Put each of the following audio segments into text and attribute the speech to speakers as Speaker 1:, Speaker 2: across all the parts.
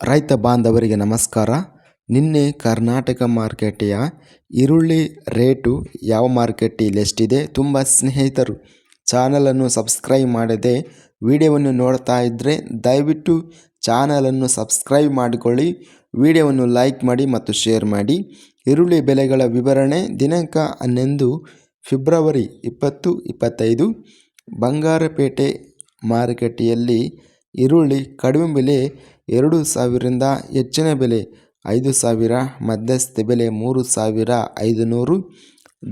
Speaker 1: ರೈತ ಬಾಂಧವರಿಗೆ ನಮಸ್ಕಾರ. ನಿನ್ನೆ ಕರ್ನಾಟಕ ಮಾರ್ಕೆಟೆಯ ಈರುಳ್ಳಿ ರೇಟು ಯಾವ ಮಾರ್ಕೆಟಲ್ಲಿ ಎಷ್ಟಿದೆ ತುಂಬ ಸ್ನೇಹಿತರು ಚಾನಲನ್ನು ಸಬ್ಸ್ಕ್ರೈಬ್ ಮಾಡದೆ ವಿಡಿಯೋವನ್ನು ನೋಡ್ತಾ ಇದ್ದರೆ ದಯವಿಟ್ಟು ಚಾನಲನ್ನು ಸಬ್ಸ್ಕ್ರೈಬ್ ಮಾಡಿಕೊಳ್ಳಿ, ವಿಡಿಯೋವನ್ನು ಲೈಕ್ ಮಾಡಿ ಮತ್ತು ಶೇರ್ ಮಾಡಿ. ಈರುಳ್ಳಿ ಬೆಲೆಗಳ ವಿವರಣೆ ದಿನಾಂಕ ಹನ್ನೊಂದು ಫೆಬ್ರವರಿ ಇಪ್ಪತ್ತು, ಇಪ್ಪತ್ತೈದು. ಬಂಗಾರಪೇಟೆ ಮಾರುಕಟ್ಟೆಯಲ್ಲಿ ಈರುಳ್ಳಿ ಕಡಿಮೆ ಬೆಲೆ ಎರಡು ಸಾವಿರದಿಂದ ಹೆಚ್ಚಿನ ಬೆಲೆ ಐದು ಸಾವಿರ, ಮಧ್ಯಸ್ಥ ಬೆಲೆ ಮೂರು ಸಾವಿರ ಐದುನೂರು.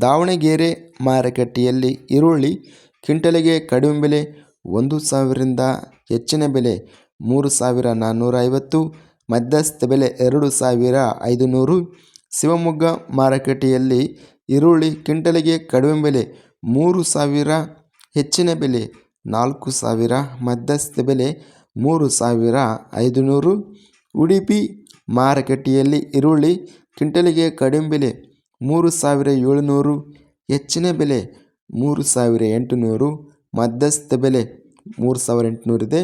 Speaker 1: ದಾವಣಗೆರೆ ಮಾರುಕಟ್ಟೆಯಲ್ಲಿ ಈರುಳ್ಳಿ ಕ್ವಿಂಟಲಿಗೆ ಕಡಿಮೆ ಬೆಲೆ ಒಂದು ಸಾವಿರದಿಂದ ಹೆಚ್ಚಿನ ಬೆಲೆ ಮೂರು ಸಾವಿರ ನಾನ್ನೂರ ಐವತ್ತು, ಮಧ್ಯಸ್ಥ ಬೆಲೆ ಎರಡು ಸಾವಿರ ಐದುನೂರು. ಶಿವಮೊಗ್ಗ ಮಾರುಕಟ್ಟೆಯಲ್ಲಿ ಈರುಳ್ಳಿ ಕ್ವಿಂಟಲಿಗೆ ಕಡಿಮೆ ಬೆಲೆ ಮೂರು ಸಾವಿರ, ಹೆಚ್ಚಿನ ಬೆಲೆ ನಾಲ್ಕು ಸಾವಿರ, ಮಧ್ಯಸ್ಥ ಬೆಲೆ ಮೂರು ಸಾವಿರ ಐದುನೂರು ಉಡುಪಿ ಮಾರುಕಟ್ಟೆಯಲ್ಲಿ ಈರುಳ್ಳಿ ಕ್ವಿಂಟಲಿಗೆ ಕಡಿಮೆ ಬೆಲೆ ಮೂರು ಸಾವಿರ ಏಳುನೂರು, ಹೆಚ್ಚಿನ ಬೆಲೆ ಮೂರು ಸಾವಿರ ಎಂಟುನೂರು, ಮಧ್ಯಸ್ಥ ಬೆಲೆ ಮೂರು ಸಾವಿರ ಎಂಟುನೂರಿದೆ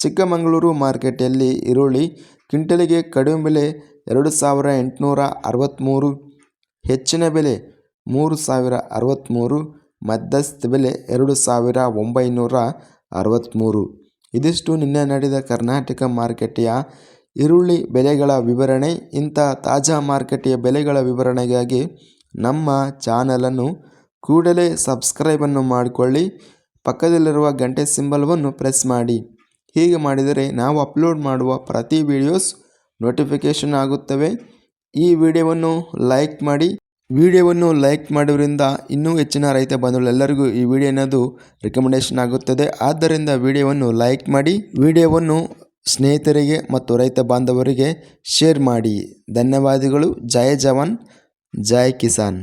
Speaker 1: ಚಿಕ್ಕಮಗಳೂರು ಮಾರುಕಟ್ಟೆಯಲ್ಲಿ ಈರುಳ್ಳಿ ಕ್ವಿಂಟಲಿಗೆ ಕಡಿಮೆ ಬೆಲೆ ಎರಡು ಸಾವಿರ ಎಂಟುನೂರ ಅರವತ್ತ್ಮೂರು ಹೆಚ್ಚಿನ ಬೆಲೆ ಮೂರು ಸಾವಿರ ಅರವತ್ತ್ಮೂರು ಮಧ್ಯಸ್ಥ ಬೆಲೆ ಎರಡು ಸಾವಿರ ಒಂಬೈನೂರ ಅರವತ್ತ್ಮೂರು ಇದಿಷ್ಟು ನಿನ್ನೆ ನಡೆದ ಕರ್ನಾಟಕ ಮಾರುಕಟ್ಟೆಯ ಈರುಳ್ಳಿ ಬೆಲೆಗಳ ವಿವರಣೆ, ಇಂಥ ತಾಜಾ ಮಾರುಕಟ್ಟೆಯ ಬೆಲೆಗಳ ವಿವರಣೆಗಾಗಿ ನಮ್ಮ ಚಾನಲನ್ನು ಕೂಡಲೇ ಸಬ್ಸ್ಕ್ರೈಬನ್ನು ಮಾಡಿಕೊಳ್ಳಿ. ಪಕ್ಕದಲ್ಲಿರುವ ಗಂಟೆ ಸಿಂಬಲ್ವನ್ನು ಪ್ರೆಸ್ ಮಾಡಿ. ಹೀಗೆ ಮಾಡಿದರೆ ನಾವು ಅಪ್ಲೋಡ್ ಮಾಡುವ ಪ್ರತಿ ವಿಡಿಯೋಸ್ ನೋಟಿಫಿಕೇಷನ್ ಆಗುತ್ತವೆ. ಈ ವಿಡಿಯೋವನ್ನು ಲೈಕ್ ಮಾಡಿ. ವಿಡಿಯೋವನ್ನು ಲೈಕ್ ಮಾಡೋದ್ರಿಂದ ಇನ್ನೂ ಹೆಚ್ಚಿನ ರೈತ ಬಂಧುಗಳೆಲ್ಲರಿಗೂ ಈ ವಿಡಿಯೋ ಅನ್ನೋದು ರೆಕಮೆಂಡೇಷನ್ ಆಗುತ್ತದೆ. ಆದ್ದರಿಂದ ವಿಡಿಯೋವನ್ನು ಲೈಕ್ ಮಾಡಿ, ವಿಡಿಯೋವನ್ನು ಸ್ನೇಹಿತರಿಗೆ ಮತ್ತು ರೈತ ಬಾಂಧವರಿಗೆ ಶೇರ್ ಮಾಡಿ. ಧನ್ಯವಾದಗಳು. ಜಯ ಜವಾನ್ ಜಯ ಕಿಸಾನ್.